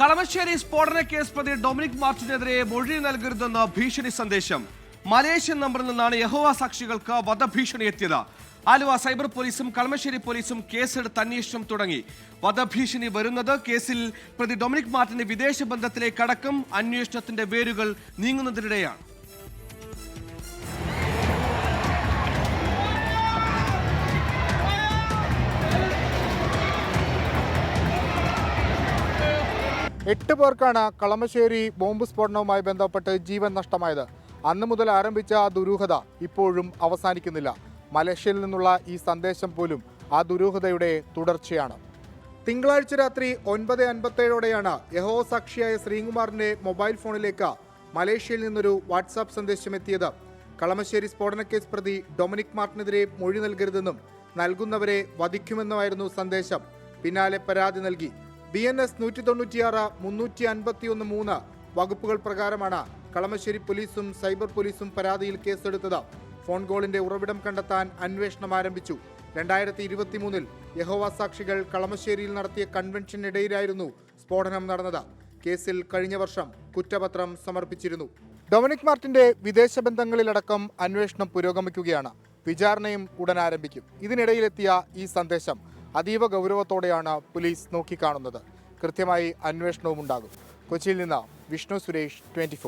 കളമശ്ശേരി സ്ഫോടന കേസ് പ്രതി ഡൊമിനിക് മാർച്ചിനെതിരെ മൊഴി നൽകരുതെന്ന ഭീഷണി സന്ദേശം. മലേഷ്യൻ നമ്പറിൽ നിന്നാണ് യഹോവ സാക്ഷികൾക്ക് വധഭീഷണി എത്തിയത്. ആലുവ സൈബർ പോലീസും കളമശ്ശേരി പോലീസും കേസെടുത്ത് അന്വേഷണം തുടങ്ങി. വധഭീഷണി വരുന്നത് കേസിൽ പ്രതി ഡൊമിനിക് മാർട്ടിന്റെ വിദേശ ബന്ധത്തിലേക്കടക്കം അന്വേഷണത്തിന്റെ വേരുകൾ നീങ്ങുന്നതിനിടെയാണ്. എട്ട് പേർക്കാണ് കളമശ്ശേരി ബോംബ് സ്ഫോടനവുമായി ബന്ധപ്പെട്ട് ജീവൻ നഷ്ടമായത്. അന്ന് മുതൽ ആരംഭിച്ച ആ ദുരൂഹത ഇപ്പോഴും അവസാനിക്കുന്നില്ല. മലേഷ്യയിൽ നിന്നുള്ള ഈ സന്ദേശം പോലും ആ ദുരൂഹതയുടെ തുടർച്ചയാണ്. തിങ്കളാഴ്ച രാത്രി ഒൻപത് അൻപത്തേഴോടെയാണ് യഹോ സാക്ഷിയായ ശ്രീകുമാറിന്റെ മൊബൈൽ ഫോണിലേക്ക് മലേഷ്യയിൽ നിന്നൊരു വാട്സാപ്പ് സന്ദേശം എത്തിയത്. കളമശ്ശേരി സ്ഫോടനക്കേസ് പ്രതി ഡൊമിനിക് മാർട്ടിനെതിരെ മൊഴി നൽകരുതെന്നും നൽകുന്നവരെ വധിക്കുമെന്നുമായിരുന്നു സന്ദേശം. പിന്നാലെ പരാതി നൽകി. ബി എൻ എസ് നൂറ്റി തൊണ്ണൂറ്റിയാറ് മുന്നൂറ്റി അൻപത്തി ഒന്ന് മൂന്ന് വകുപ്പുകൾ പ്രകാരമാണ് കളമശ്ശേരി പോലീസും സൈബർ പോലീസും പരാതിയിൽ കേസെടുത്തത്. ഫോൺ കോളിന്റെ ഉറവിടം കണ്ടെത്താൻ അന്വേഷണം ആരംഭിച്ചു. രണ്ടായിരത്തി ഇരുപത്തി മൂന്നിൽ യഹോവ സാക്ഷികൾ കളമശ്ശേരിയിൽ നടത്തിയ കൺവെൻഷനിടയിലായിരുന്നു സ്ഫോടനം നടന്നത്. കേസിൽ കഴിഞ്ഞ വർഷം കുറ്റപത്രം സമർപ്പിച്ചിരുന്നു. ഡൊമിനിക് മാർട്ടിന്റെ വിദേശ ബന്ധങ്ങളിലടക്കം അന്വേഷണം പുരോഗമിക്കുകയാണ്. വിചാരണയും ഉടൻ ആരംഭിക്കും. ഇതിനിടയിലെത്തിയ ഈ സന്ദേശം അതീവ ഗൗരവത്തോടെയാണ് പോലീസ് നോക്കിക്കാണുന്നത്. കൃത്യമായി അന്വേഷണവും ഉണ്ടാകും കൊച്ചിയിൽ നിന്ന് വിഷ്ണു സുരേഷ് ട്വന്റി